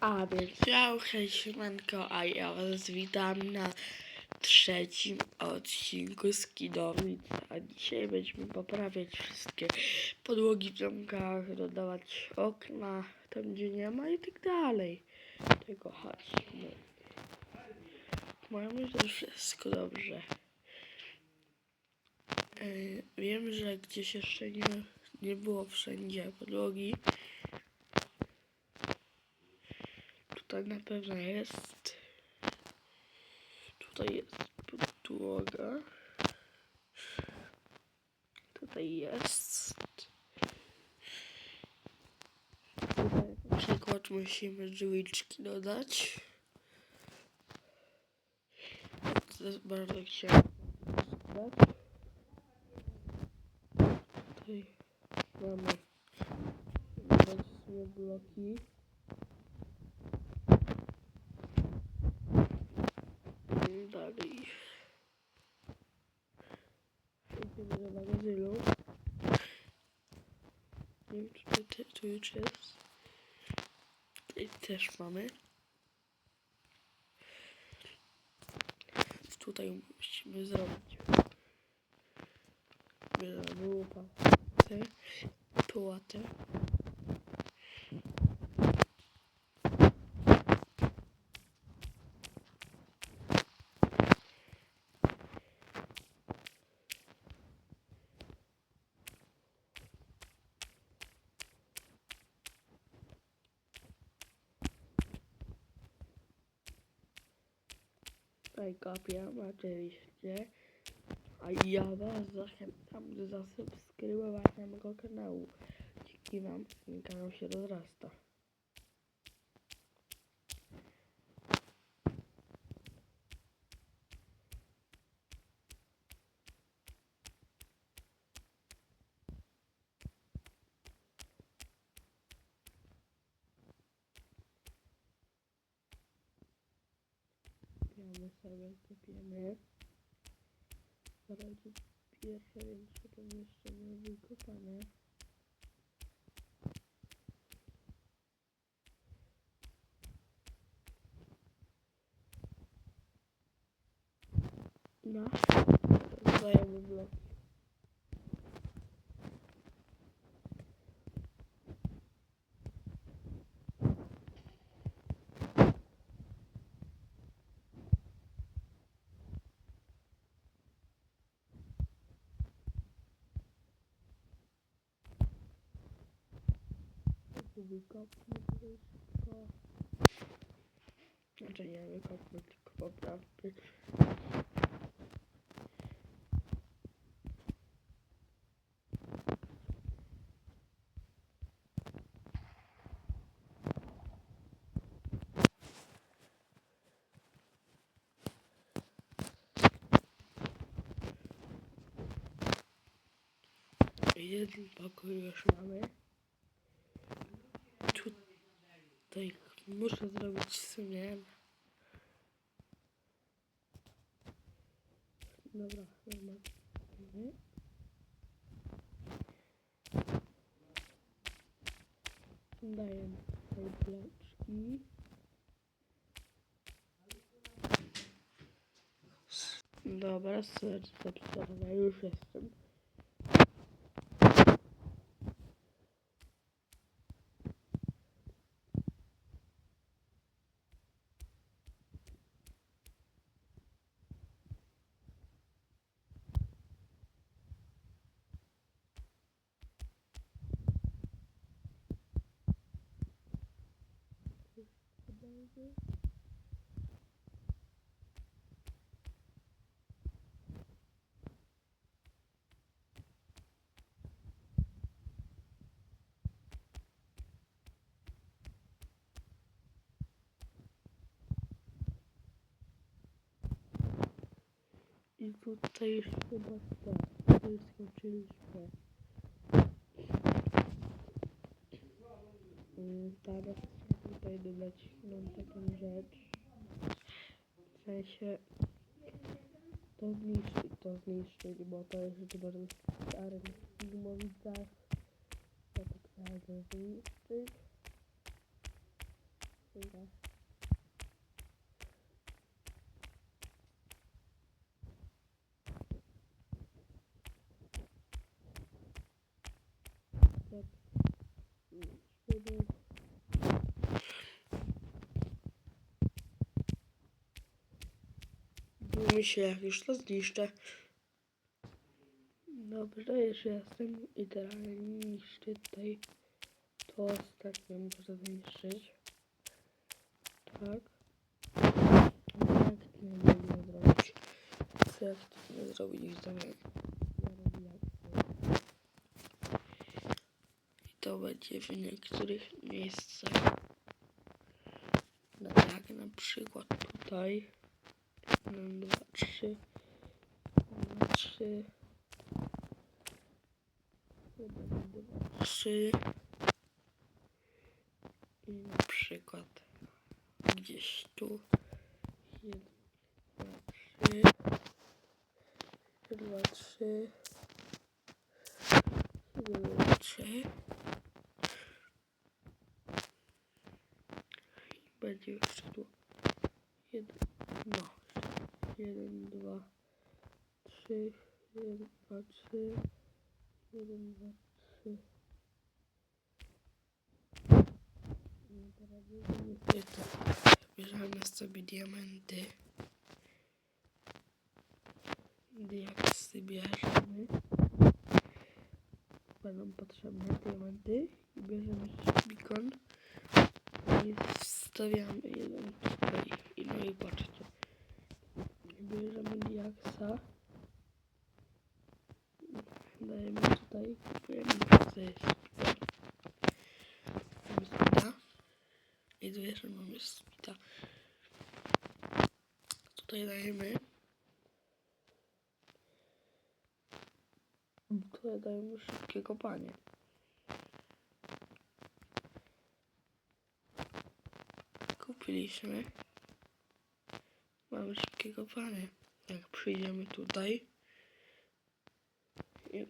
A więc ja hej siemanko, a ja was witam na trzecim odcinku z a dzisiaj będziemy poprawiać wszystkie podłogi w domkach, dodawać okna tam gdzie nie ma i tak dalej. Tego chodźmy. Mamy to wszystko dobrze. Yy, wiem, że gdzieś jeszcze nie, nie było wszędzie podłogi. Tutaj na pewno jest. Tutaj jest podłoga. Tutaj jest. Tutaj na przykład musimy drzwiczki dodać. To jest bardzo chciałem dodać. Tutaj mamy dodać sobie bloki. Mm, Dalej. Nie wiem, czy te- tu już jest. Tutaj też mamy. Tutaj musimy zrobić. Bierzemy łopatę, połatę. Tutaj kopię oczywiście. A ja was zachęcam do zasubskrybowania mojego kanału. Dzięki wam ten kanał się rozrasta. Kopiamy sobie, kopiemy. Zaraz pierwsze, więc potem jeszcze nie wykopane. No, bloki. Wykopmy tutaj szybko. Znaczy nie wykopmy, tylko poprawmy. Jeden pokój już mamy. Tutaj muszę zrobić sumień. Dobra, normalnie. Daję tutaj bloczki. Dobra, zapisana już jestem. Będzie. I tutaj chyba tak, to już skończyliśmy. Mm, Teraz chcę tutaj dodać nam taką rzecz. W sensie to zniszczyć, to zniszczyć, bo to jest stary w Gumowicach. Ja tak chcę zniszczyć. skrzynka. Tak. Szkoda. Bójmy się, jak już to zniszczę. Dobrze, już jestem idealnie niszczy tutaj. To ostatnio muszę zniszczyć. Tak. Jak to nie mogę zrobić? Co jak zrobić? Ja jak chcę. I to będzie w niektórych miejscach. No jak na przykład tutaj. Dwa, trzy. Dwa, trzy. Jeden, dwa, trzy. I na przykład gdzieś tu. Jeden, dwa, trzy. Dwa, trzy. Dwa, trzy. Będzie. Jeden, no. Jeden, dwa, trzy. Jeden, dwa, trzy. Jeden, dwa, trzy. I teraz bierzemy to. Bierzemy sobie diamenty. Diaksy bierzemy. Będą potrzebne diamenty. I bierzemy beacon. I wstawiamy jeden tutaj. I no i patrzcie. Bierzemy diaksa. Dajemy tutaj. Kupujemy. Mamy spita. I tu jeszcze mamy spita. Tutaj dajemy. Tutaj dajemy szybkie kopanie. Kupiliśmy. Mamy szybkie kopanie. Jak przyjdziemy tutaj,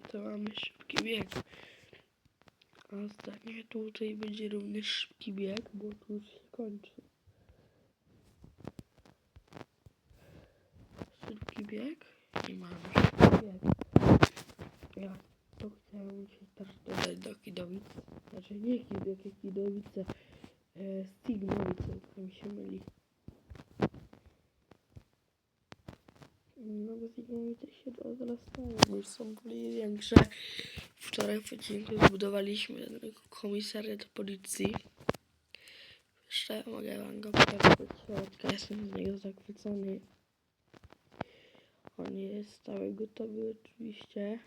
to mamy szybki bieg. A ostatnio tutaj będzie również szybki bieg, bo tu już się kończy. Szybki bieg i mamy szybki bieg. Ja to chciałem się też dodać do Kidowic. Znaczy nie Kid, jakie Kidowice, e, Stigmowice, to mi się myli. Bo Stigmowice się rozrastają, bo już są bardziej większe. Wczoraj w odcinku zbudowaliśmy komisariat policji. Jeszcze mogę wam go pokazać od środka, jestem z niego zachwycony. On jest cały gotowy oczywiście.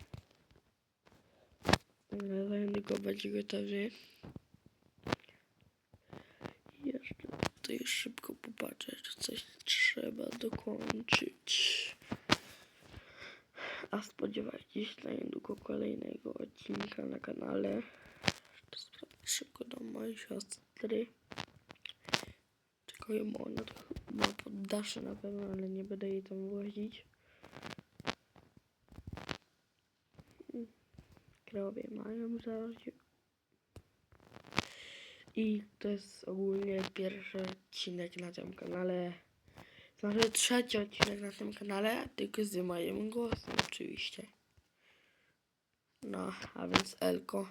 Dobra, za niedługo będzie gotowy. I jeszcze tutaj szybko popatrzę, czy coś trzeba dokończyć. A spodziewajcie się na niedługo kolejnego odcinka na kanale. Szybko do mojej siostry. Czekają, bo ona to ma poddasze na pewno, ale nie będę jej tam wozić. Krowie mają zarodzie. I to jest ogólnie pierwszy odcinek na tym kanale. Znaczy trzeci odcinek na tym kanale, tylko z moim głosem oczywiście. No, a więc Elko.